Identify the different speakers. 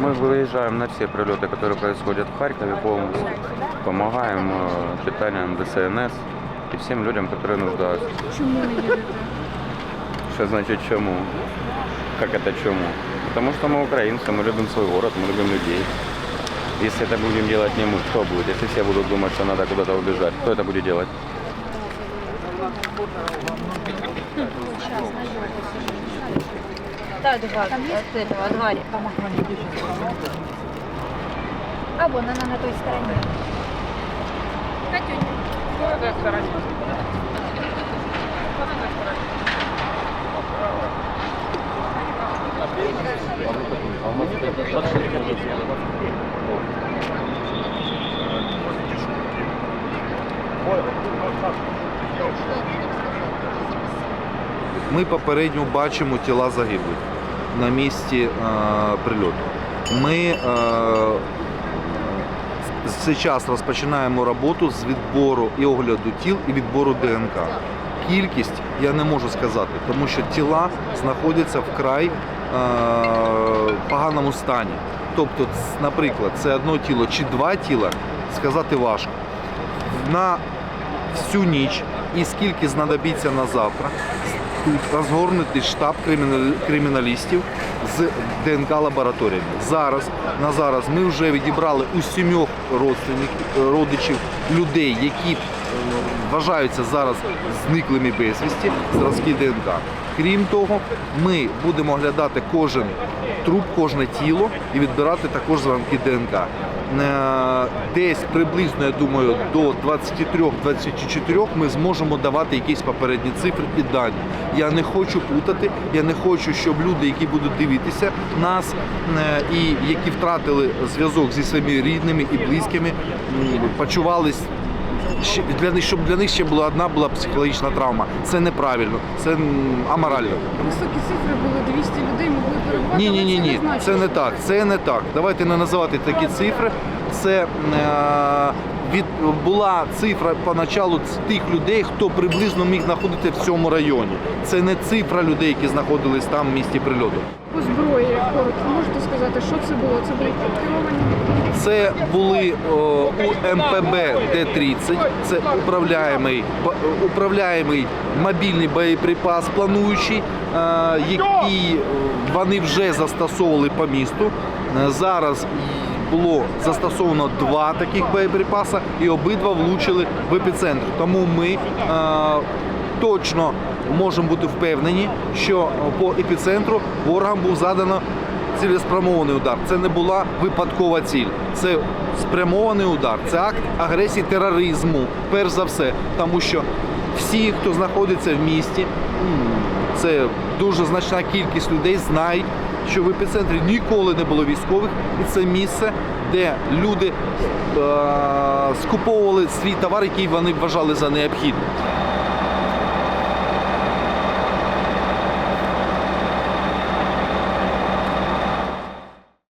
Speaker 1: Мы выезжаем на все прилеты, которые происходят в Харькове полностью. Помогаем э, питанием ДСНС и всем людям, которые нуждаются.
Speaker 2: Чому не їдете?
Speaker 1: Что значит чему? Как это чему? Потому что мы украинцы, мы любим свой город, мы любим людей. Если это будем делать не мы, кто будет? Если все будут думать, что надо куда-то убежать, кто это будет делать?
Speaker 3: Да, два, от этого, от Вари. А вон она на той стороне.
Speaker 4: Ми попередньо бачимо тіла загиблих на місці е, прильоту. Ми е, зараз розпочинаємо роботу з відбору і огляду тіл і відбору ДНК. Кількість я не можу сказати, тому що тіла знаходяться вкрай е, поганому стані. Тобто, наприклад, це одно тіло чи два тіла сказати важко. На всю ніч і скільки знадобиться на завтра, розгорнутий штаб криміналістів з ДНК лабораторіями. Зараз на зараз ми вже відібрали у сімьох родичів людей, які вважаються зараз зниклими безвісті, зразки ДНК. Крім того, ми будемо оглядати кожен труп, кожне тіло і відбирати також зразки ДНК. Е, Десь приблизно, я думаю, до 23-24 ми зможемо давати якісь попередні цифри і дані. Я не хочу путати, я не хочу, щоб люди, які будуть дивитися нас е, і які втратили зв'язок зі своїми рідними і близькими, почувались для них, щоб для них ще була одна була психологічна травма. Це неправильно, це аморально.
Speaker 2: Високі цифри були 200 людей, могли перебувати.
Speaker 4: Ні, ні, ні, ні. Це не так. Це не так. Давайте не називати такі цифри. Це е, від була цифра поначалу тих людей, хто приблизно міг знаходитися в цьому районі. Це не цифра людей, які знаходились там в місті прильоту.
Speaker 2: Можете сказати, що це було? Це були керовані
Speaker 4: Це були о, у МПБ Д-30, це управляємий, управляємий мобільний боєприпас плануючий, який е, вони вже застосовували по місту. Е, Зараз було застосовано два таких боєприпаса і обидва влучили в епіцентр. Тому ми е, точно можемо бути впевнені, що по епіцентру ворогам був задано цілеспрямований удар. Це не була випадкова ціль. Це спрямований удар. Це акт агресії тероризму, перш за все, тому що всі, хто знаходиться в місті, це дуже значна кількість людей, знають, що в епіцентрі ніколи не було військових, і це місце, де люди е- скуповували свій товар, який вони вважали за необхідний.